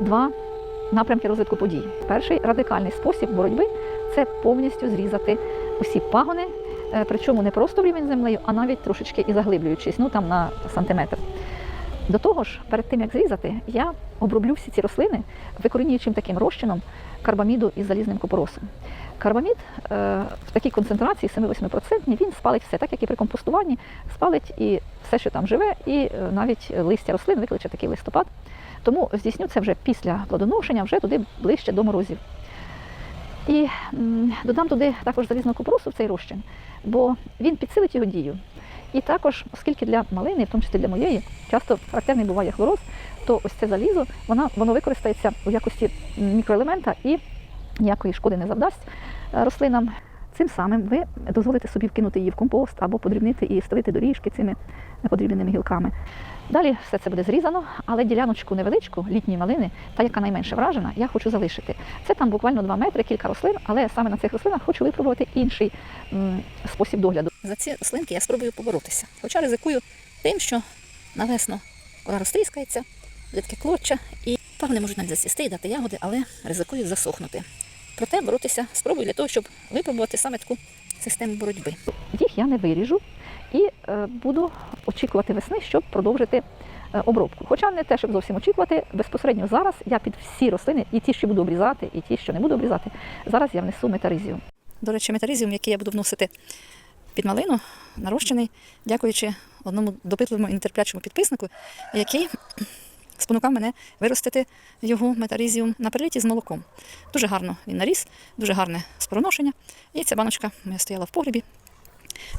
два напрямки розвитку подій. Перший радикальний спосіб боротьби це повністю зрізати усі пагони, е, причому не просто в рівень землею, а навіть трошечки і заглиблюючись, ну там на сантиметр. До того ж, перед тим як зрізати, я оброблю всі ці рослини викорінюючим таким розчином карбаміду із залізним купоросом. Карбамід е, в такій концентрації 7-8% він спалить все, так як і при компостуванні, спалить і все, що там живе, і е, навіть листя рослин викличе такий листопад. Тому здійсню це вже після плодоношення, вже туди ближче до морозів. І додам туди також залізного купоросу в цей розчин, бо він підсилить його дію. І також, оскільки для малини, в тому числі для моєї, часто характерний буває хлороз, то ось це залізо, вона, воно використається у якості мікроелемента і ніякої шкоди не завдасть е, рослинам. Цим самим ви дозволите собі вкинути її в компост або подрібнити і вставити доріжки цими подрібненими гілками. Далі все це буде зрізано, але діляночку невеличку літньої малини, та яка найменше вражена, я хочу залишити. Це там буквально 2 метри, кілька рослин, але саме на цих рослинах хочу випробувати інший м, спосіб догляду. За ці рослинки я спробую поборотися. Хоча ризикую тим, що на весну вона розтріскається, буде таке клоччя, і пагони можуть навіть засісти і дати ягоди, але ризикують засохнути. Проте боротися спробую для того, щоб випробувати саме таку систему боротьби. Їх я не виріжу і е, буду очікувати весни, щоб продовжити е, обробку. Хоча не те, щоб зовсім очікувати, безпосередньо зараз я під всі рослини, і ті, що буду обрізати, і ті, що не буду обрізати, зараз я внесу метаризіум. До речі, метаризіум, який я буду вносити під малину, нарощений, дякуючи одному допитливому і нетерплячому підписнику, який спонукав мене виростити його метарізіум на переліті з молоком. Дуже гарно він наріс, дуже гарне спороношення. І ця баночка моя стояла в погрібі.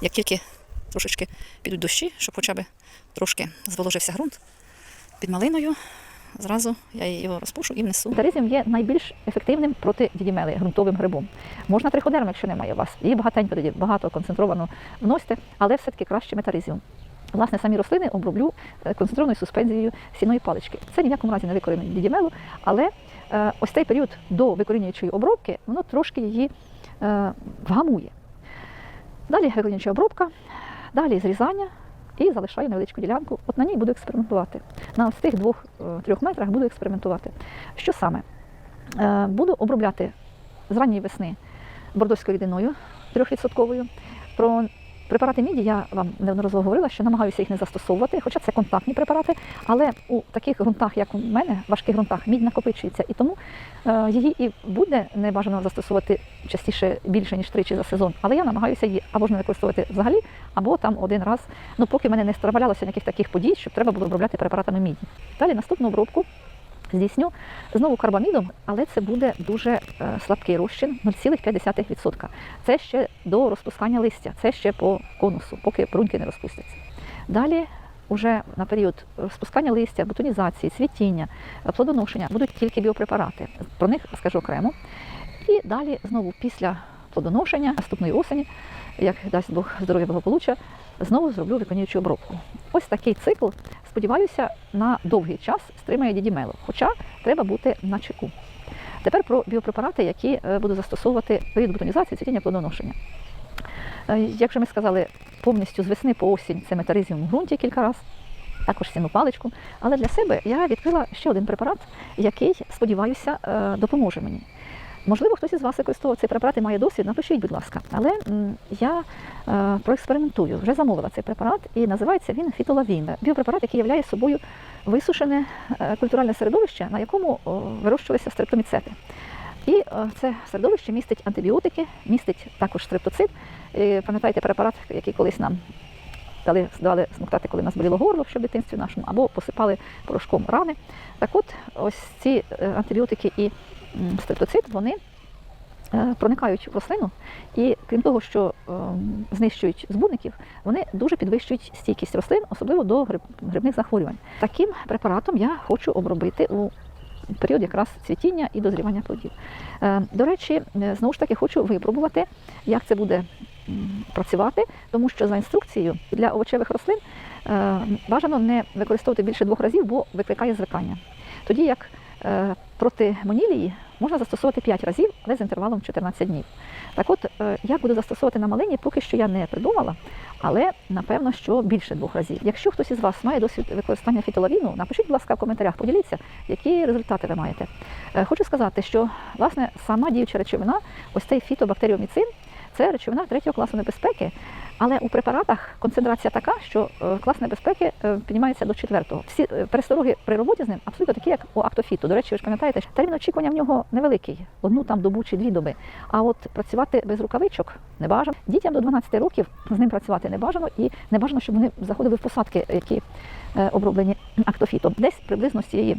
Як тільки трошечки підуть дощі, щоб хоча б трошки зволожився ґрунт під малиною, зразу я його розпушу і внесу. Метаризіум є найбільш ефективним проти дідімели, ґрунтовим грибом. Можна триходерм, якщо немає у вас. Її багатенько тоді, багато концентровано вносите, але все-таки краще метаризіум. Власне, самі рослини оброблю е, концентрованою суспензією сіної палички. Це ні в якому разі не викорінює дідімелу, але е, ось цей період до викорінюючої обробки воно трошки її е, вгамує. Далі викорінююча обробка, далі зрізання і залишаю невеличку ділянку. От на ній буду експериментувати. На ось тих двох-трьох метрах буду експериментувати. Що саме? Буду обробляти з ранньої весни бордоською рідиною 3%. Про препарати міді я вам неодноразово говорила, що намагаюся їх не застосовувати, хоча це контактні препарати, але у таких ґрунтах, як у мене, важких ґрунтах, мідь накопичується, і тому е, її і буде не бажано застосовувати частіше більше, ніж тричі за сезон. Але я намагаюся її або ж не використовувати взагалі, або там один раз, ну поки в мене не траплялося ніяких таких подій, щоб треба було обробляти препаратами міді. Далі наступну обробку здійсню знову карбамідом, але це буде дуже е, слабкий розчин 0,5%. Це ще до розпускання листя, це ще по конусу, поки бруньки не розпустяться. Далі Уже на період розпускання листя, бутонізації, цвітіння, е, плодоношення будуть тільки біопрепарати. Про них скажу окремо. І далі знову після плодоношення наступної осені, як дасть Бог здоров'я благополуччя, знову зроблю виконуючу обробку. Ось такий цикл, сподіваюся, на довгий час стримає дідімелу, хоча треба бути на чеку. Тепер про біопрепарати, які е, буду застосовувати період бутонізації, цвітіння плодоношення. Е, Як вже ми сказали, повністю з весни по осінь це метаризіум в ґрунті кілька разів, також сіну паличку. Але для себе я відкрила ще один препарат, який, сподіваюся, е, допоможе мені. Можливо, хтось із вас використовував цей препарат і має досвід, напишіть, будь ласка. Але я е, проекспериментую, вже замовила цей препарат, і називається він фітолавін. Біопрепарат, який являє собою висушене е, культуральне середовище, на якому вирощувалися стрептоміцети. І е, це середовище містить антибіотики, містить також стрептоцит. І, Пам'ятаєте препарат, який колись нам дали, давали смоктати, коли нас боліло горло в дитинстві нашому, або посипали порошком рани. Так от, ось ці антибіотики і м, стрептоцит, вони е, проникають в рослину, і крім того, що е, знищують збудників, вони дуже підвищують стійкість рослин, особливо до грибних захворювань. Таким препаратом я хочу обробити у період якраз цвітіння і дозрівання плодів. Е, До речі, знову ж таки хочу випробувати, як це буде працювати, тому що за інструкцією для овочевих рослин бажано не використовувати більше двох разів, бо викликає звикання. Тоді як проти монілії можна застосовувати 5 разів, але з інтервалом 14 днів. Так от, е, як буду застосовувати на малині, поки що я не придумала, Але напевно, що більше двох разів. Якщо хтось із вас має досвід використання фітолавіну, напишіть, будь ласка, в коментарях, поділіться, які результати ви маєте. Е, Хочу сказати, що власне сама діюча речовина, ось цей фітобактеріоміцин, це речовина третього класу небезпеки. Але у препаратах концентрація така, що е, клас небезпеки е, піднімається до четвертого. Всі е, перестороги при роботі з ним абсолютно такі, як у актофіту. До речі, ви ж пам'ятаєте, що термін очікування в нього невеликий, одну там добу чи дві доби. А от працювати без рукавичок не бажано. Дітям до 12 років з ним працювати не бажано, і не бажано, щоб вони заходили в посадки, які оброблені актофітом. Десь приблизно з цієї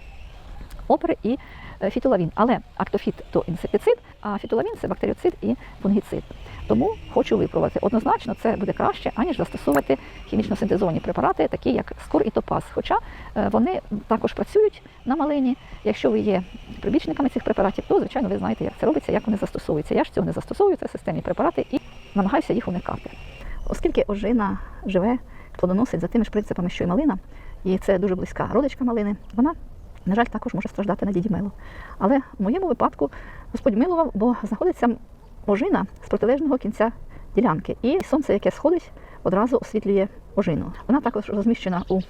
опери і е, фітолавін. Але актофіт то інсектицид, а фітолавін це бактеріоцид і фунгіцид. Тому хочу випробувати. Однозначно, це буде краще, аніж застосовувати хімічно синтезовані препарати, такі як скор і топаз. Хоча е, вони також працюють на малині. Якщо ви є прибічниками цих препаратів, то звичайно ви знаєте, як це робиться, як вони застосовуються. Я ж цього не застосовую, це системні препарати і намагаюся їх уникати. Оскільки ожина живе, плодоносить за тими ж принципами, що й малина, і це дуже близька родичка малини, вона на жаль, також може страждати на діді мелу. Але в моєму випадку Господь милував, бо знаходиться ожина з протилежного кінця ділянки. І сонце, яке сходить, одразу освітлює ожину. Вона також розміщена у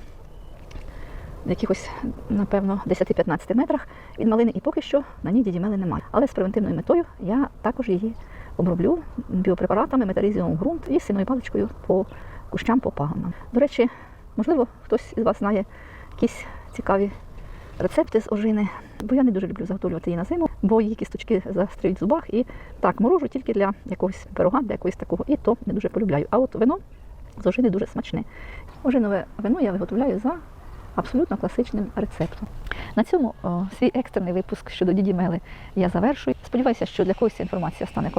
якихось, напевно, 10-15 метрах від малини, і поки що на ній діді мели немає. Але з превентивною метою я також її оброблю біопрепаратами, металізіумом ґрунт і синою паличкою по кущам, по пагонам. До речі, можливо, хтось із вас знає якісь цікаві рецепти з ожини, бо я не дуже люблю заготовлювати її на зиму, бо її кісточки застряють в зубах і так морожу тільки для якогось пирога, для якогось такого, і то не дуже полюбляю. А от вино з ожини дуже смачне. Ожинове вино я виготовляю за абсолютно класичним рецептом. На цьому о, свій екстрений випуск щодо діді Мели я завершую. Сподіваюся, що для когось ця інформація стане корисною.